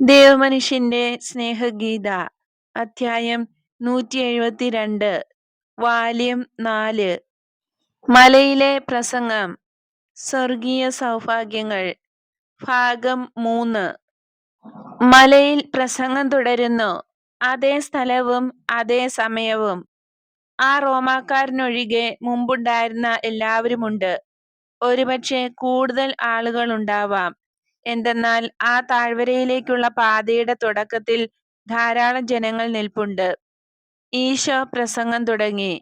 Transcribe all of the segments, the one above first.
ദേവമനുഷ്യന്റെ സ്നേഹഗീത അധ്യായം നൂറ്റി എഴുപത്തിരണ്ട് വാല്യം നാല്. മലയിലെ പ്രസംഗം സ്വർഗീയ സൗഭാഗ്യങ്ങൾ ഭാഗം മൂന്ന്. മലയിൽ പ്രസംഗം തുടരുന്നു അതേ സ്ഥലവും അതേ സമയവും. ആ റോമാക്കാരനൊഴികെ മുമ്പുണ്ടായിരുന്ന എല്ലാവരുമുണ്ട്. ഒരുപക്ഷെ കൂടുതൽ ആളുകൾ ഉണ്ടാവാം എന്തെന്നാൽ ആ താഴ്വരയിലേക്കുള്ള പാതയുടെ തുടക്കത്തിൽ ധാരാളം ജനങ്ങൾ നിൽപ്പുണ്ട്. ഈശോ പ്രസംഗം തുടങ്ങി.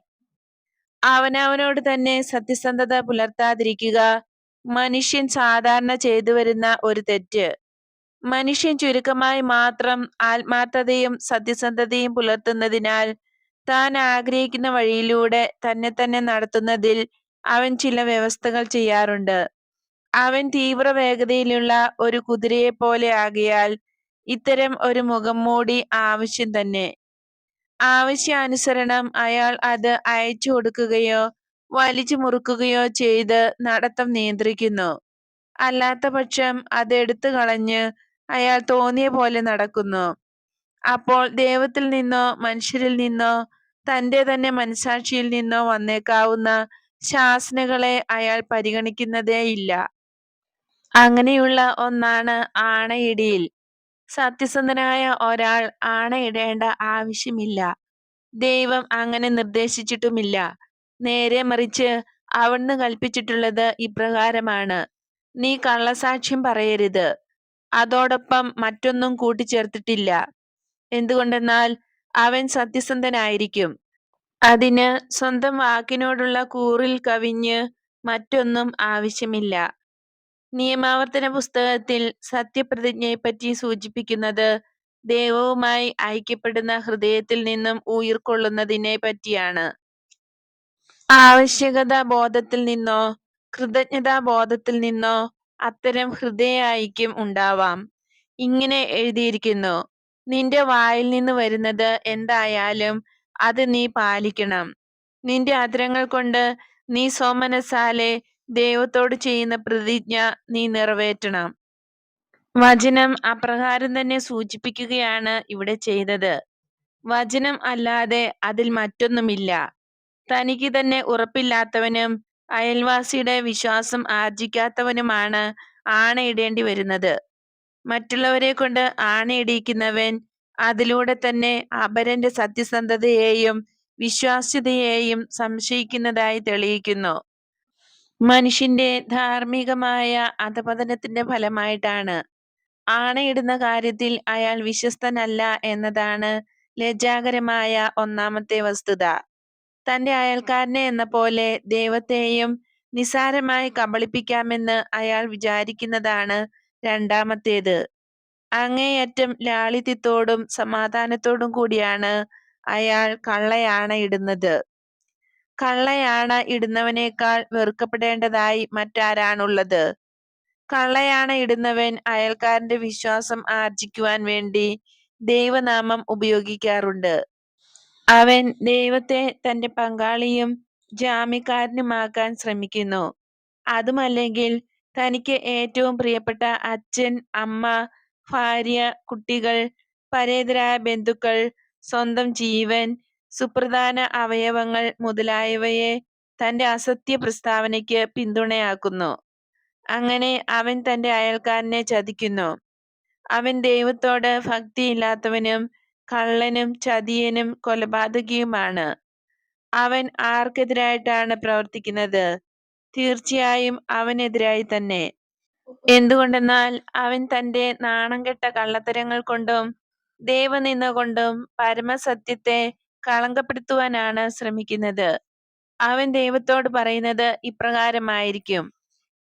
അവനവനോട് തന്നെ സത്യസന്ധത പുലർത്താതിരിക്കുക മനുഷ്യൻ സാധാരണ ചെയ്തു വരുന്ന ഒരു തെറ്റ്. മനുഷ്യൻ ചുരുക്കമായി മാത്രം ആത്മാർത്ഥതയും സത്യസന്ധതയും പുലർത്തുന്നതിനാൽ താൻ ആഗ്രഹിക്കുന്ന വഴിയിലൂടെ തന്നെ തന്നെ നടത്തുന്നതിൽ അവൻ ചില വ്യവസ്ഥകൾ ചെയ്യാറുണ്ട്. അവൻ തീവ്ര വേഗതയിലുള്ള ഒരു കുതിരയെ പോലെ ആകിയാൽ ഇത്തരം ഒരു മുഖംമൂടി ആവശ്യം തന്നെ. ആവശ്യാനുസരണം അയാൾ അത് അയച്ചു കൊടുക്കുകയോ വലിച്ചു മുറുക്കുകയോ ചെയ്ത് നടത്തം നിയന്ത്രിക്കുന്നു. അല്ലാത്ത പക്ഷം അത് എടുത്തു കളഞ്ഞ് അയാൾ തോന്നിയ പോലെ നടക്കുന്നു. അപ്പോൾ ദൈവത്തിൽ നിന്നോ മനുഷ്യരിൽ നിന്നോ തന്റെ തന്നെ മനസാക്ഷിയിൽ നിന്നോ വന്നേക്കാവുന്ന ശാസനകളെ അയാൾ പരിഗണിക്കുന്നതേയില്ല. അങ്ങനെയുള്ള ഒന്നാണ് ആണയിടിയിൽ. സത്യസന്ധനായ ഒരാൾ ആണയിടേണ്ട ആവശ്യമില്ല. ദൈവം അങ്ങനെ നിർദ്ദേശിച്ചിട്ടുമില്ല. നേരെ മറിച്ച് അവിടുന്ന് കൽപ്പിച്ചിട്ടുള്ളത് ഇപ്രകാരമാണ്. നീ കള്ളസാക്ഷ്യം പറയരുത്. അതോടൊപ്പം മറ്റൊന്നും കൂട്ടിച്ചേർത്തിട്ടില്ല. എന്തുകൊണ്ടെന്നാൽ അവൻ സത്യസന്ധനായിരിക്കും. അതിന് സ്വന്തം വാക്കിനോടുള്ള കൂറിൽ കവിഞ്ഞ് മറ്റൊന്നും ആവശ്യമില്ല. നിയമാവർത്തന പുസ്തകത്തിൽ സത്യപ്രതിജ്ഞയെപ്പറ്റി സൂചിപ്പിക്കുന്നത് ദൈവവുമായി ഐക്യപ്പെടുന്ന ഹൃദയത്തിൽ നിന്നും ഉയിർക്കൊള്ളുന്നതിനെ പറ്റിയാണ്. ആവശ്യകത ബോധത്തിൽ നിന്നോ കൃതജ്ഞതാ ബോധത്തിൽ നിന്നോ അത്തരം ഹൃദയ ഐക്യം ഉണ്ടാവാം. ഇങ്ങനെ എഴുതിയിരിക്കുന്നു നിന്റെ വായിൽ നിന്ന് വരുന്നത് എന്തായാലും അത് നീ പാലിക്കണം. നിന്റെ അധരങ്ങൾ കൊണ്ട് നീ സോമനസാലെ ദൈവത്തോട് ചെയ്യുന്ന പ്രതിജ്ഞ നീ നിറവേറ്റണം. വചനം അപ്രകാരം തന്നെ സൂചിപ്പിക്കുകയാണ് ഇവിടെ ചെയ്തത്. വചനം അല്ലാതെ അതിൽ മറ്റൊന്നുമില്ല. തനിക്ക് തന്നെ ഉറപ്പില്ലാത്തവനും അയൽവാസിയുടെ വിശ്വാസം ആർജിക്കാത്തവനുമാണ് ആണയിടേണ്ടി വരുന്നത്. മറ്റുള്ളവരെ കൊണ്ട് ആണയിടിയിക്കുന്നവൻ അതിലൂടെ തന്നെ അപരന്റെ സത്യസന്ധതയെയും വിശ്വാസ്യതയെയും സംശയിക്കുന്നതായി തെളിയിക്കുന്നു. മനുഷ്യന്റെ ധാർമ്മികമായ അധപതനത്തിന്റെ ഫലമായിട്ടാണ്. ആണയിടുന്ന കാര്യത്തിൽ അയാൾ വിശ്വസ്തനല്ല എന്നതാണ് ലജ്ജാകരമായ ഒന്നാമത്തെ വസ്തുത. തന്റെ അയൽക്കാരനെ എന്ന പോലെ ദൈവത്തെയും നിസാരമായി കബളിപ്പിക്കാമെന്ന് അയാൾ വിചാരിക്കുന്നതാണ് രണ്ടാമത്തേത്. അങ്ങേയറ്റം ലാളിത്യത്തോടും സമാധാനത്തോടും കൂടിയാണ് അയാൾ കള്ളയാണ ഇടുന്നത് കള്ളയാണ ഇടുന്നവനേക്കാൾ വെറുക്കപ്പെടേണ്ടതായി മറ്റാരാണുള്ളത്? കള്ളയാണ ഇടുന്നവൻ അയൽക്കാരന്റെ വിശ്വാസം ആർജിക്കുവാൻ വേണ്ടി ദൈവനാമം ഉപയോഗിക്കാറുണ്ട്. അവൻ ദൈവത്തെ തന്റെ പങ്കാളിയും ജാമ്യക്കാരനുമാക്കാൻ ശ്രമിക്കുന്നു. അതുമല്ലെങ്കിൽ തനിക്ക് ഏറ്റവും പ്രിയപ്പെട്ട അച്ഛൻ അമ്മ ഭാര്യ കുട്ടികൾ പരേതരായ ബന്ധുക്കൾ സ്വന്തം ജീവൻ സുപ്രധാന അവയവങ്ങൾ മുതലായവയെ തന്റെ അസത്യ പ്രസ്താവനയ്ക്ക് പിന്തുണയാക്കുന്നു. അങ്ങനെ അവൻ തന്റെ അയൽക്കാരനെ ചതിക്കുന്നു. അവൻ ദൈവത്തോട് ഭക്തിയില്ലാത്തവനും കള്ളനും ചതിയനും കൊലപാതകിയുമാണ്. അവൻ ആർക്കെതിരായിട്ടാണ് പ്രവർത്തിക്കുന്നത്? തീർച്ചയായും അവനെതിരായി തന്നെ. എന്തുകൊണ്ടെന്നാൽ അവൻ തന്റെ നാണം കെട്ട കള്ളത്തരങ്ങൾ കൊണ്ടും ദൈവനിന്ദ കൊണ്ടും പരമസത്യത്തെ കളങ്കപ്പെടുത്തുവാനാണ് ശ്രമിക്കുന്നത്. അവൻ ദൈവത്തോട് പറയുന്നത് ഇപ്രകാരമായിരിക്കും.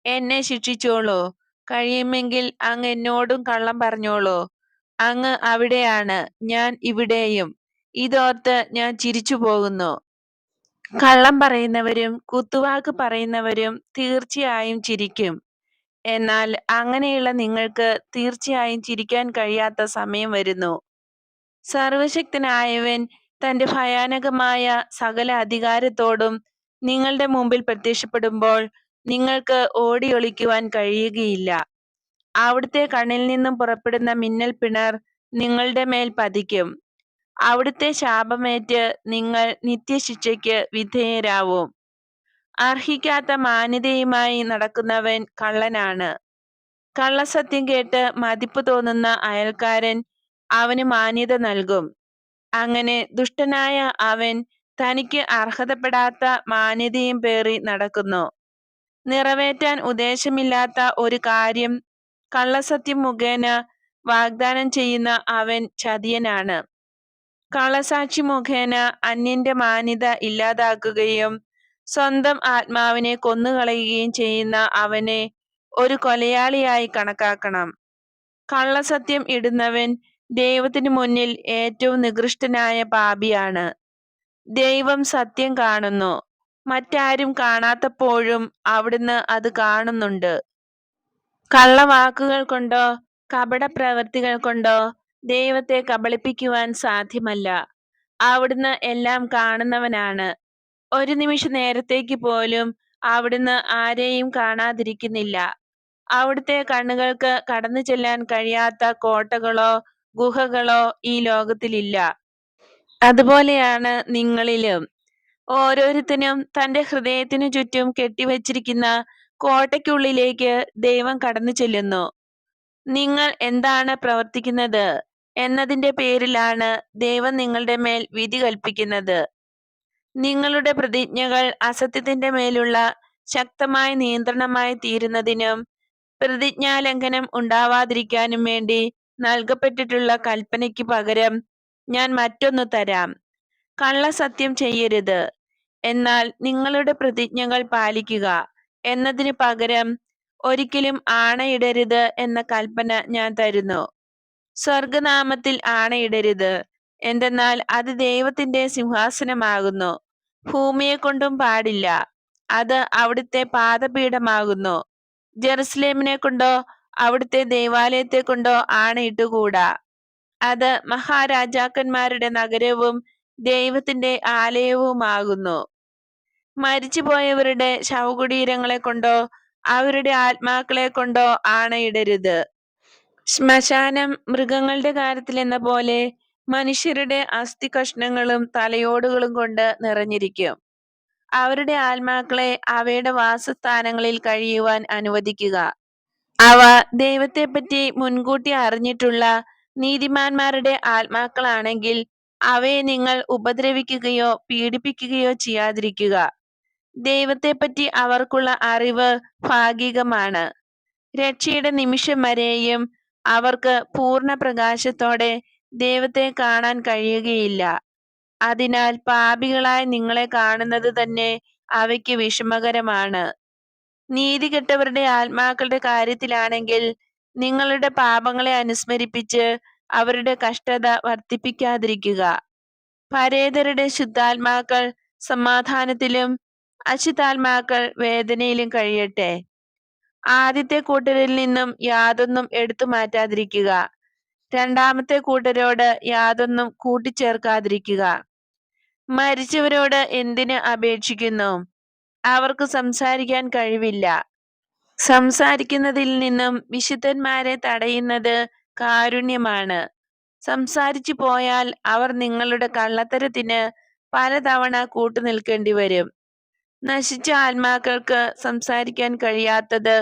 എന്നെ ശിക്ഷിച്ചോളൂ. കഴിയുമെങ്കിൽ അങ്ങ് എന്നോടും കള്ളം പറഞ്ഞോളൂ. അങ്ങ് അവിടെയാണ്. ഞാൻ ഇവിടെയും. ഇതോർത്ത് ഞാൻ ചിരിച്ചു പോകുന്നു കള്ളം പറയുന്നവരും കുത്തുവാക്ക് പറയുന്നവരും തീർച്ചയായും ചിരിക്കും. എന്നാൽ അങ്ങനെയുള്ള നിങ്ങൾക്ക് തീർച്ചയായും ചിരിക്കാൻ കഴിയാത്ത സമയം വരുന്നു. സർവശക്തനായവൻ തന്റെ ഭയാനകമായ സകല അധികാരത്തോടും നിങ്ങളുടെ മുമ്പിൽ പ്രത്യക്ഷപ്പെടുമ്പോൾ നിങ്ങൾക്ക് ഓടിയൊളിക്കുവാൻ കഴിയുകയില്ല. അവിടുത്തെ കണ്ണിൽ നിന്നും പുറപ്പെടുന്ന മിന്നൽ പിണർ നിങ്ങളുടെ മേൽ പതിക്കും. അവിടുത്തെ ശാപമേറ്റ് നിങ്ങൾ നിത്യശിക്ഷയ്ക്ക് വിധേയരാവും. അർഹിക്കാത്ത മാന്യതയുമായി നടക്കുന്നവൻ കള്ളനാണ്. കള്ളസത്യം കേട്ട് മതിപ്പ് തോന്നുന്ന അയൽക്കാരൻ അവന് മാന്യത നൽകും. അങ്ങനെ ദുഷ്ടനായ അവൻ തനിക്ക് അർഹതപ്പെടാത്ത മാന്യതയും പേറി നടക്കുന്നു. നിറവേറ്റാൻ ഉദ്ദേശമില്ലാത്ത ഒരു കാര്യം കള്ളസത്യം മുഖേന വാഗ്ദാനം ചെയ്യുന്ന അവൻ ചതിയനാണ്. കള്ളസാക്ഷി മുഖേന അന്യന്റെ മാന്യത ഇല്ലാതാക്കുകയും സ്വന്തം ആത്മാവിനെ കൊന്നുകളയുകയും ചെയ്യുന്ന അവനെ ഒരു കൊലയാളിയായി കണക്കാക്കണം. കള്ളസത്യം ഇടുന്നവൻ ദൈവത്തിനു മുന്നിൽ ഏറ്റവും നികൃഷ്ടനായ പാപിയാണ്. ദൈവം സത്യം കാണുന്നു. മറ്റാരും കാണാത്തപ്പോഴും അവിടുന്ന് അത് കാണുന്നുണ്ട്. കള്ളവാക്കുകൾ കൊണ്ടോ കപട പ്രവൃത്തികൾ കൊണ്ടോ ദൈവത്തെ കബളിപ്പിക്കുവാൻ സാധ്യമല്ല. അവിടുന്ന് എല്ലാം കാണുന്നവനാണ്. ഒരു നിമിഷ നേരത്തേക്ക് പോലും അവിടുന്ന് ആരെയും കാണാതിരിക്കുന്നില്ല. അവിടുത്തെ കണ്ണുകൾക്ക് കടന്നു ചെല്ലാൻ കഴിയാത്ത കോട്ടകളോ ഗുഹകളോ ഈ ലോകത്തിലില്ല. അതുപോലെയാണ് നിങ്ങളിലും. ഓരോരുത്തരും തന്റെ ഹൃദയത്തിനു ചുറ്റും കെട്ടിവച്ചിരിക്കുന്ന കോട്ടയ്ക്കുള്ളിലേക്ക് ദൈവം കടന്നു ചെല്ലുന്നു. നിങ്ങൾ എന്താണ് പ്രവർത്തിക്കുന്നത്? എന്നതിന്റെ പേരിലാണ് ദൈവം നിങ്ങളുടെ മേൽ വിധി കൽപ്പിക്കുന്നത്. നിങ്ങളുടെ പ്രതിജ്ഞകൾ അസത്യത്തിന്റെ മേലുള്ള ശക്തമായ നിയന്ത്രണമായി തീരുന്നതിനും പ്രതിജ്ഞാലംഘനം ഉണ്ടാവാതിരിക്കാനും വേണ്ടി നൽകപ്പെട്ടിട്ടുള്ള കൽപ്പനയ്ക്ക് പകരം ഞാൻ മറ്റൊന്ന് തരാം. കള്ളസത്യം ചെയ്യരുത്. എന്നാൽ നിങ്ങളുടെ പ്രതിജ്ഞകൾ പാലിക്കുക. എന്നതിന് പകരം ഒരിക്കലും ആണയിടരുത് എന്ന കൽപ്പന ഞാൻ തരുന്നു. സ്വർഗനാമത്തിൽ ആണയിടരുത്. എന്തെന്നാൽ അത് ദൈവത്തിന്റെ സിംഹാസനമാകുന്നു. ഭൂമിയെ കൊണ്ടും പാടില്ല. അത് അവിടുത്തെ പാദപീഠമാകുന്നു. ജെറുസലേമിനെ കൊണ്ടോ അവിടുത്തെ ദേവാലയത്തെ കൊണ്ടോ ആണയിട്ടുകൂടാ? അത് മഹാരാജാക്കന്മാരുടെ നഗരവും ദൈവത്തിന്റെ ആലയവുമാകുന്നു. മരിച്ചുപോയവരുടെ ശവകുടീരങ്ങളെ കൊണ്ടോ അവരുടെ ആത്മാക്കളെ കൊണ്ടോ ആണയിടരുത്. ശ്മശാനം മൃഗങ്ങളുടെ കാര്യത്തിൽ എന്ന പോലെ മനുഷ്യരുടെ അസ്ഥി കഷ്ണങ്ങളും തലയോടുകളും കൊണ്ട് നിറഞ്ഞിരിക്കും. അവരുടെ ആത്മാക്കളെ അവയുടെ വാസസ്ഥാനങ്ങളിൽ കഴിയുവാൻ അനുവദിക്കുക. അവ ദൈവത്തെപ്പറ്റി മുൻകൂട്ടി അറിഞ്ഞിട്ടുള്ള നീതിമാന്മാരുടെ ആത്മാക്കളാണെങ്കിൽ അവയെ നിങ്ങൾ ഉപദ്രവിക്കുകയോ പീഡിപ്പിക്കുകയോ ചെയ്യാതിരിക്കുക. ദൈവത്തെപ്പറ്റി അവർക്കുള്ള അറിവ് ഭാഗികമാണ്. രക്ഷയുടെ നിമിഷം വരെയും അവർക്ക് പൂർണ പ്രകാശത്തോടെ ദൈവത്തെ കാണാൻ കഴിയുകയില്ല. അതിനാൽ പാപികളായി നിങ്ങളെ കാണുന്നത് തന്നെ അവയ്ക്ക് വിഷമകരമാണ്. നീതികെട്ടവരുടെ ആത്മാക്കളുടെ കാര്യത്തിലാണെങ്കിൽ നിങ്ങളുടെ പാപങ്ങളെ അനുസ്മരിപ്പിച്ച് അവരുടെ കഷ്ടത വർദ്ധിപ്പിക്കാതിരിക്കുക. പരേതരുടെ ശുദ്ധാത്മാക്കൾ സമാധാനത്തിലും അശുദ്ധാത്മാക്കൾ വേദനയിലും കഴിയട്ടെ. ആദ്യത്തെ കൂട്ടരിൽ നിന്നും യാതൊന്നും എടുത്തു മാറ്റാതിരിക്കുക. രണ്ടാമത്തെ കൂട്ടരോട് യാതൊന്നും കൂട്ടിച്ചേർക്കാതിരിക്കുക. മരിച്ചവരോട് എന്തിന് അപേക്ഷിക്കുന്നു? അവർക്ക് സംസാരിക്കാൻ കഴിവില്ല. സംസാരിക്കുന്നതിൽ നിന്നും വിശുദ്ധന്മാരെ തടയുന്നത് കാരുണ്യമാണ്. സംസാരിച്ചു പോയാൽ അവർ നിങ്ങളുടെ കള്ളത്തരത്തിന് പലതവണ കൂട്ടുനിൽക്കേണ്ടി വരും നശിച്ച ആത്മാക്കൾക്ക് സംസാരിക്കാൻ കഴിയാത്തത്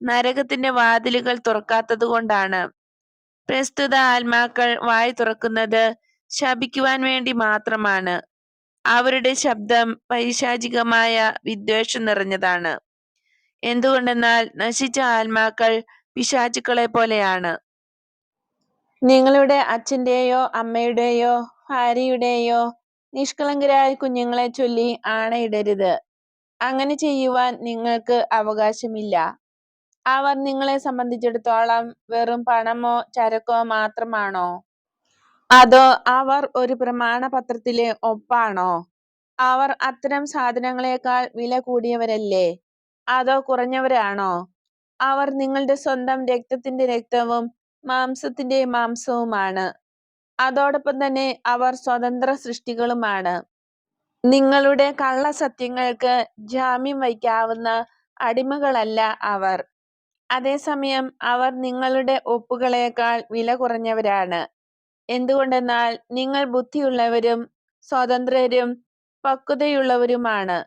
നരകത്തിന്റെ വാതിലുകൾ തുറക്കാത്തത് കൊണ്ടാണ്. പ്രസ്തുത ആത്മാക്കൾ വായി തുറക്കുന്നത് ശപിക്കുവാൻ വേണ്ടി മാത്രമാണ്. അവരുടെ ശബ്ദം പൈശാചികമായ വിദ്വേഷം നിറഞ്ഞതാണ്. എന്തുകൊണ്ടെന്നാൽ നശിച്ച ആത്മാക്കൾ പിശാചുക്കളെ പോലെയാണ്. നിങ്ങളുടെ അച്ഛന്റെയോ അമ്മയുടെയോ ഭാര്യയുടെയോ നിഷ്കളങ്കരായ കുഞ്ഞുങ്ങളെ ചൊല്ലി ആണയിടരുത്. അങ്ങനെ ചെയ്യുവാൻ നിങ്ങൾക്ക് അവകാശമില്ല. അവർ നിങ്ങളെ സംബന്ധിച്ചിടത്തോളം വെറും പണമോ ചരക്കോ മാത്രമാണോ? അതോ അവർ ഒരു പ്രമാണപത്രത്തിലെ ഒപ്പാണോ? അവർ അത്തരം സാധനങ്ങളെക്കാൾ വില കൂടിയവരല്ലേ? അതോ കുറഞ്ഞവരാണോ? അവർ നിങ്ങളുടെ സ്വന്തം രക്തത്തിന്റെ രക്തവും മാംസത്തിന്റെ മാംസവുമാണ്. അതോടൊപ്പം തന്നെ അവർ സ്വതന്ത്ര സൃഷ്ടികളുമാണ്. നിങ്ങളുടെ കള്ളസത്യങ്ങൾക്ക് ജാമ്യം വയ്ക്കാവുന്ന അടിമകളല്ല അവർ. അതേസമയം അവർ നിങ്ങളുടെ ഒപ്പുകളേക്കാൾ വില കുറഞ്ഞവരാണ്. എന്തുകൊണ്ടെന്നാൽ നിങ്ങൾ ബുദ്ധിയുള്ളവരും സ്വതന്ത്രരും പക്വതയുള്ളവരുമാണ്.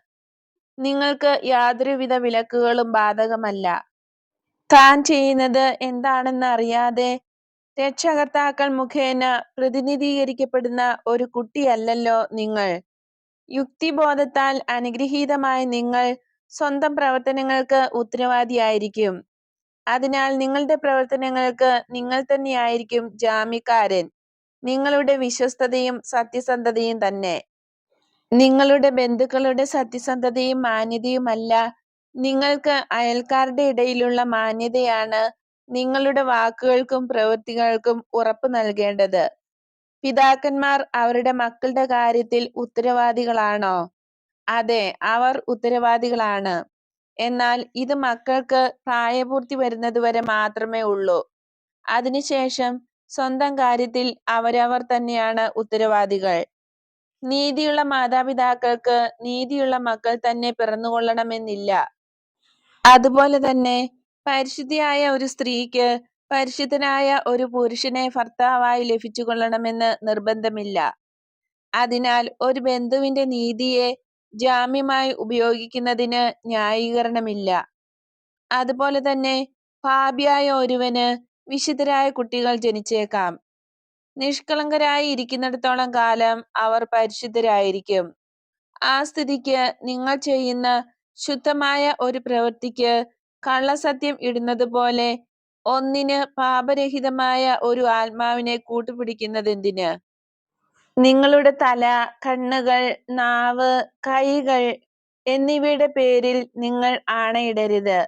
നിങ്ങൾക്ക് യാതൊരുവിധ വിലക്കുകളും ബാധകമല്ല. താൻ ചെയ്യുന്നത് എന്താണെന്ന് അറിയാതെ രക്ഷകർത്താക്കൾ മുഖേന പ്രതിനിധീകരിക്കപ്പെടുന്ന ഒരു കുട്ടിയല്ലല്ലോ നിങ്ങൾ. യുക്തിബോധത്താൽ അനുഗ്രഹീതമായ നിങ്ങൾ സ്വന്തം പ്രവർത്തനങ്ങൾക്ക് ഉത്തരവാദിയായിരിക്കും. അതിനാൽ നിങ്ങളുടെ പ്രവർത്തനങ്ങൾക്ക് നിങ്ങൾ തന്നെയായിരിക്കും ജാമ്യക്കാരൻ. നിങ്ങളുടെ വിശ്വസ്തതയും സത്യസന്ധതയും തന്നെ. നിങ്ങളുടെ ബന്ധുക്കളുടെ സത്യസന്ധതയും മാന്യതയുമല്ല നിങ്ങൾക്ക് അയൽക്കാരുടെ ഇടയിലുള്ള മാന്യതയാണ് നിങ്ങളുടെ വാക്കുകൾക്കും പ്രവൃത്തികൾക്കും ഉറപ്പ് നൽകേണ്ടത്. പിതാക്കന്മാർ അവരുടെ മക്കളുടെ കാര്യത്തിൽ ഉത്തരവാദികളാണോ? അതെ അവർ ഉത്തരവാദികളാണ്. എന്നാൽ ഇത് മക്കൾക്ക് പ്രായപൂർത്തി വരുന്നതുവരെ മാത്രമേ ഉള്ളൂ. അതിനുശേഷം സ്വന്തം കാര്യത്തിൽ അവരവർ തന്നെയാണ് ഉത്തരവാദികൾ. നീതിയുള്ള മാതാപിതാക്കൾക്ക് നീതിയുള്ള മക്കൾ തന്നെ പിറന്നുകൊള്ളണമെന്നില്ല. അതുപോലെ തന്നെ പരിശുദ്ധിയായ ഒരു സ്ത്രീക്ക് പരിശുദ്ധനായ ഒരു പുരുഷനെ ഭർത്താവായി ലഭിച്ചുകൊള്ളണമെന്ന് നിർബന്ധമില്ല. അതിനാൽ ഒരു ബന്ധുവിന്റെ നീതിയെ ജാമ്യമായി ഉപയോഗിക്കുന്നതിന് ന്യായീകരണമില്ല. അതുപോലെ തന്നെ പാപിയായ ഒരുവന് വിശുദ്ധരായ കുട്ടികൾ ജനിച്ചേക്കാം. നിഷ്കളങ്കരായി ഇരിക്കുന്നിടത്തോളം കാലം അവർ പരിശുദ്ധരായിരിക്കും. ആ സ്ഥിതിക്ക് നിങ്ങൾ ചെയ്യുന്ന ശുദ്ധമായ ഒരു പ്രവൃത്തിക്ക് കള്ളസത്യം ഇടുന്നത് പോലെ ഒന്നിന് പാപരഹിതമായ ഒരു ആത്മാവിനെ കൂട്ടുപിടിക്കുന്നത് കൂട്ടുപിടിക്കുന്നതെന്തിന്? നിങ്ങളുടെ തല, കണ്ണുകൾ, നാവ്, കൈകൾ എന്നിവയുടെ പേരിൽ നിങ്ങൾ ആണയിടരുത്.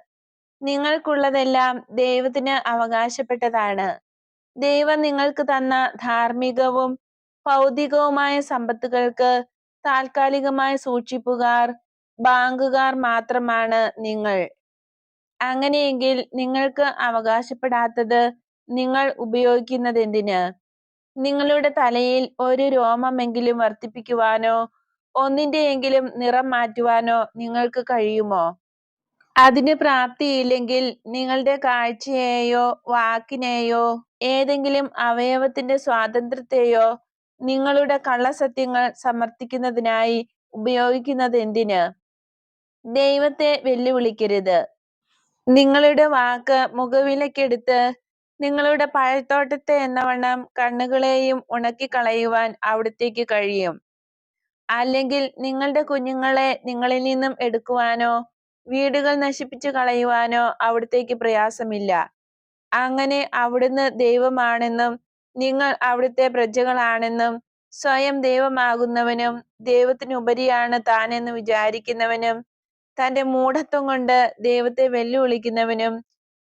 നിങ്ങൾക്കുള്ളതെല്ലാം ദൈവത്തിന് അവകാശപ്പെട്ടതാണ്. ദൈവം നിങ്ങൾക്ക് തന്ന ധാർമ്മികവും ഭൗതികവുമായ സമ്പത്തുകൾക്ക് താൽക്കാലികമായ സൂക്ഷിപ്പുകാർ, ബാങ്കുകാർ മാത്രമാണ് നിങ്ങൾ. അങ്ങനെയെങ്കിൽ നിങ്ങൾക്ക് അവകാശപ്പെടാത്തത് നിങ്ങൾ ഉപയോഗിക്കുന്നതെന്തിന്? നിങ്ങളുടെ തലയിൽ ഒരു രോമമെങ്കിലും വർദ്ധിപ്പിക്കുവാനോ ഒന്നിന്റെയെങ്കിലും നിറം മാറ്റുവാനോ നിങ്ങൾക്ക് കഴിയുമോ? അതിന് പ്രാപ്തിയില്ലെങ്കിൽ നിങ്ങളുടെ കാഴ്ചയെയോ വാക്കിനെയോ ഏതെങ്കിലും അവയവത്തിന്റെ സ്വാതന്ത്ര്യത്തെയോ നിങ്ങളുടെ കള്ളസത്യങ്ങൾ സമർത്ഥിക്കുന്നതിനായി ഉപയോഗിക്കുന്നത് എന്തിന് ദൈവത്തെ വെല്ലുവിളിക്കരുത്. നിങ്ങളുടെ വാക്ക് മുഖവിലക്കെടുത്ത് നിങ്ങളുടെ പഴത്തോട്ടത്തെ എന്നവണ്ണം കണ്ണുകളെയും ഉണക്കിക്കളയുവാൻ അവിടത്തേക്ക് കഴിയും. അല്ലെങ്കിൽ നിങ്ങളുടെ കുഞ്ഞുങ്ങളെ നിങ്ങളിൽ നിന്നും എടുക്കുവാനോ വീടുകൾ നശിപ്പിച്ചു കളയുവാനോ അവിടത്തേക്ക് പ്രയാസമില്ല. അങ്ങനെ അവിടുന്ന് ദൈവമാണെന്നും നിങ്ങൾ അവിടുത്തെ പ്രജകളാണെന്നും സ്വയം ദൈവമാകുന്നവനും ദൈവത്തിനുപരിയാണ് താനെന്ന് വിചാരിക്കുന്നവനും തന്റെ മൂഢത്വം കൊണ്ട് ദൈവത്തെ വെല്ലുവിളിക്കുന്നവനും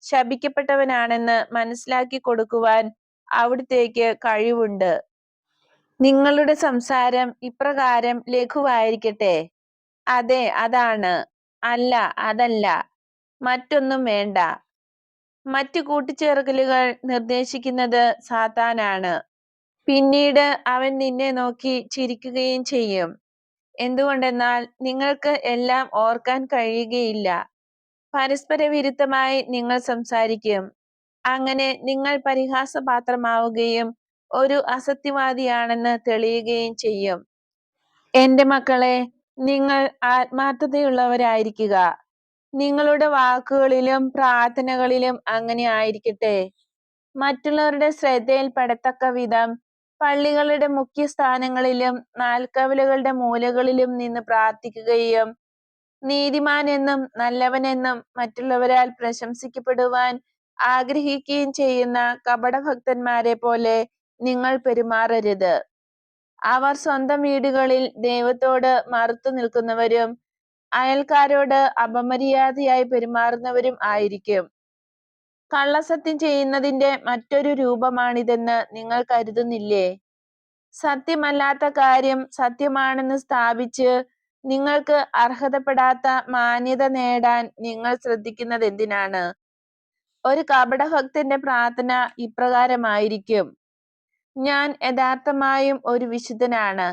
ശപിക്കപ്പെട്ടവനാണെന്ന് മനസ്സിലാക്കി കൊടുക്കുവാൻ അവിടത്തേക്ക് കഴിവുണ്ട്. നിങ്ങളുടെ സംസാരം ഇപ്രകാരം ലഘുവായിരിക്കട്ടെ. അതെ അതാണ്. അല്ല അതല്ല. മറ്റൊന്നും വേണ്ട. മറ്റു കൂട്ടിച്ചേർക്കലുകൾ നിർദ്ദേശിക്കുന്നത് സാത്താനാണ്. പിന്നീട് അവൻ നിന്നെ നോക്കി ചിരിക്കുകയും ചെയ്യും. എന്തുകൊണ്ടെന്നാൽ നിങ്ങൾക്ക് എല്ലാം ഓർക്കാൻ കഴിയുകയില്ല. പരസ്പര വിരുദ്ധമായി നിങ്ങൾ സംസാരിക്കും. അങ്ങനെ നിങ്ങൾ പരിഹാസപാത്രമാവുകയും ഒരു അസത്യവാദിയാണെന്ന് തെളിയുകയും ചെയ്യും. എന്റെ മക്കളേ, നിങ്ങൾ ആത്മാർത്ഥതയുള്ളവരായിരിക്കുക. നിങ്ങളുടെ വാക്കുകളിലും പ്രാർത്ഥനകളിലും അങ്ങനെ ആയിരിക്കട്ടെ. മറ്റുള്ളവരുടെ ശ്രദ്ധയിൽപ്പെടത്തക്ക വിധം പള്ളികളുടെ മുഖ്യസ്ഥാനങ്ങളിലും നാൽക്കവലുകളുടെ മൂലകളിലും നിന്ന് പ്രാർത്ഥിക്കുകയും നീതിമാനെന്നും നല്ലവനെന്നും മറ്റുള്ളവരാൽ പ്രശംസിക്കപ്പെടുവാൻ ആഗ്രഹിക്കുകയും ചെയ്യുന്ന കപടഭക്തന്മാരെ പോലെ നിങ്ങൾ പെരുമാറരുത്. അവർ സ്വന്തം വീടുകളിൽ ദൈവത്തോട് മറുത്തു നിൽക്കുന്നവരും അയൽക്കാരോട് അപമര്യാദയായി പെരുമാറുന്നവരും ആയിരിക്കും. കള്ളസത്യം ചെയ്യുന്നതിന്റെ മറ്റൊരു രൂപമാണിതെന്ന് നിങ്ങൾ കരുതുന്നില്ലേ? സത്യമല്ലാത്ത കാര്യം സത്യമാണെന്ന് സ്ഥാപിച്ച് നിങ്ങൾക്ക് അർഹതപ്പെടാത്ത മാന്യത നേടാൻ നിങ്ങൾ ശ്രദ്ധിക്കുന്നത് എന്തിനാണ് ഒരു കപടഭക്തന്റെ പ്രാർത്ഥന ഇപ്രകാരമായിരിക്കും. ഞാൻ യഥാർത്ഥമായും ഒരു വിശുദ്ധനാണ്.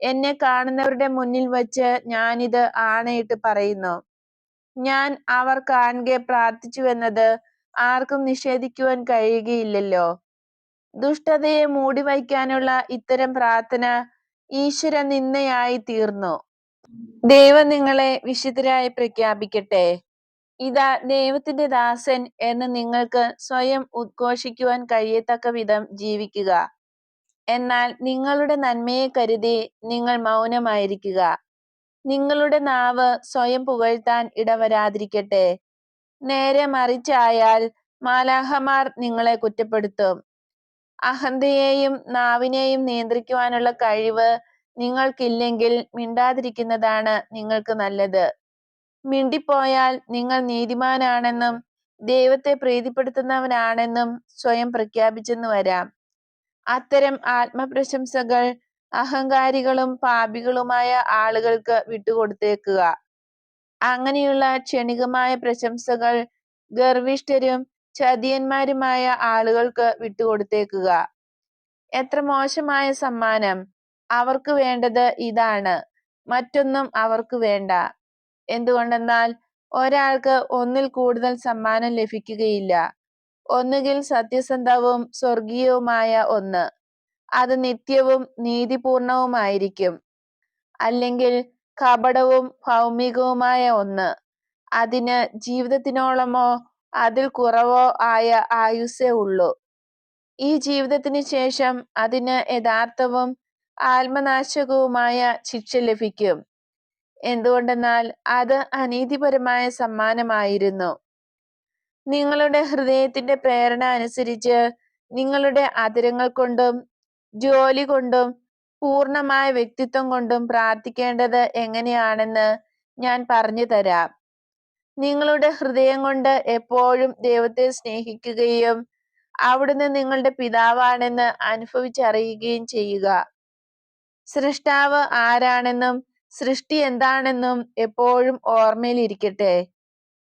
എന്നെ കാണുന്നവരുടെ മുന്നിൽ വച്ച് ഞാനിത് ആണയിട്ട് പറയുന്നു. ഞാൻ അവർ പ്രാർത്ഥിച്ചു പ്രാർത്ഥിച്ചുവെന്നത് ആർക്കും നിഷേധിക്കുവാൻ കഴിയുകയില്ലല്ലോ ദുഷ്ടതയെ മൂടി വയ്ക്കാനുള്ള ഇത്തരം പ്രാർത്ഥന ഈശ്വര നിന്ദയായി തീർന്നു ദൈവം നിങ്ങളെ വിശുദ്ധരായി പ്രഖ്യാപിക്കട്ടെ ഇതാ ദൈവത്തിന്റെ ദാസൻ എന്ന് നിങ്ങൾക്ക് സ്വയം ഉദ്ഘോഷിക്കുവാൻ കഴിയത്തക്ക വിധം ജീവിക്കുക. എന്നാൽ നിങ്ങളുടെ നന്മയെ കരുതി നിങ്ങൾ മൗനമായിരിക്കുക. നിങ്ങളുടെ നാവ് സ്വയം പുകഴ്ത്താൻ ഇടവരാതിരിക്കട്ടെ. നേരെ മറിച്ചായാൽ മാലാഹമാർ നിങ്ങളെ കുറ്റപ്പെടുത്തും. അഹന്തയെയും നാവിനെയും നിയന്ത്രിക്കുവാനുള്ള കഴിവ് നിങ്ങൾക്കില്ലെങ്കിൽ മിണ്ടാതിരിക്കുന്നതാണ് നിങ്ങൾക്ക് നല്ലത്. മിണ്ടിപ്പോയാൽ നിങ്ങൾ നീതിമാനാണെന്നും ദൈവത്തെ പ്രീതിപ്പെടുത്തുന്നവനാണെന്നും സ്വയം പ്രഖ്യാപിച്ചെന്ന് വരാം. അത്തരം ആത്മപ്രശംസകൾ അഹങ്കാരികളും പാപികളുമായ ആളുകൾക്ക് വിട്ടുകൊടുത്തേക്കുക. അങ്ങനെയുള്ള ക്ഷണികമായ പ്രശംസകൾ ഗർവിഷ്ഠരും ചതിയന്മാരുമായ ആളുകൾക്ക് വിട്ടുകൊടുത്തേക്കുക. എത്ര മോശമായ സമ്മാനം. അവർക്ക് വേണ്ടത് ഇതാണ്. മറ്റൊന്നും അവർക്ക് വേണ്ട. എന്തുകൊണ്ടെന്നാൽ ഒരാൾക്ക് ഒന്നിൽ കൂടുതൽ സമ്മാനം ലഭിക്കുകയില്ല. ഒന്നുകിൽ സത്യസന്ധവും സ്വർഗീയവുമായ ഒന്ന്. അത് നിത്യവും നീതിപൂർണവുമായിരിക്കും. അല്ലെങ്കിൽ കപടവും ഭൗമികവുമായ ഒന്ന്. അതിന് ജീവിതത്തിനോളമോ അതിൽ കുറവോ ആയ ആയുസ്സേ ഉള്ളൂ. ഈ ജീവിതത്തിന് ശേഷം അതിന് യഥാർത്ഥവും ആത്മനാശകവുമായ ശിക്ഷ ലഭിക്കും. എന്തുകൊണ്ടെന്നാൽ അത് അനീതിപരമായ സമ്മാനമായിരുന്നു. നിങ്ങളുടെ ഹൃദയത്തിന്റെ പ്രേരണ അനുസരിച്ച് നിങ്ങളുടെ അതിരങ്ങൾ കൊണ്ടും ജോലി കൊണ്ടും പൂർണമായ വ്യക്തിത്വം കൊണ്ടും പ്രാർത്ഥിക്കേണ്ടത് എങ്ങനെയാണെന്ന് ഞാൻ പറഞ്ഞു തരാം. നിങ്ങളുടെ ഹൃദയം കൊണ്ട് എപ്പോഴും ദൈവത്തെ സ്നേഹിക്കുകയും അവിടുന്ന് നിങ്ങളുടെ പിതാവാണെന്ന് അനുഭവിച്ചറിയുകയും ചെയ്യുക. സൃഷ്ടാവ് ആരാണെന്നും സൃഷ്ടി എന്താണെന്നും എപ്പോഴും ഓർമ്മയിലിരിക്കട്ടെ.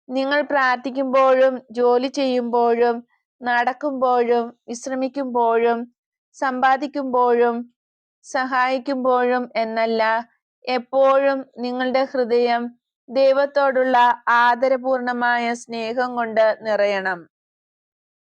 നിങ്ങൾ പ്രാർത്ഥിക്കുമ്പോഴും ജോലി ചെയ്യുമ്പോഴും നടക്കുമ്പോഴും വിശ്രമിക്കുമ്പോഴും സമ്പാദിക്കുമ്പോഴും സഹായിക്കുമ്പോഴും എന്നല്ല എപ്പോഴും നിങ്ങളുടെ ഹൃദയം ദൈവത്തോടുള്ള ആദരപൂർണമായ സ്നേഹം കൊണ്ട് നിറയണം.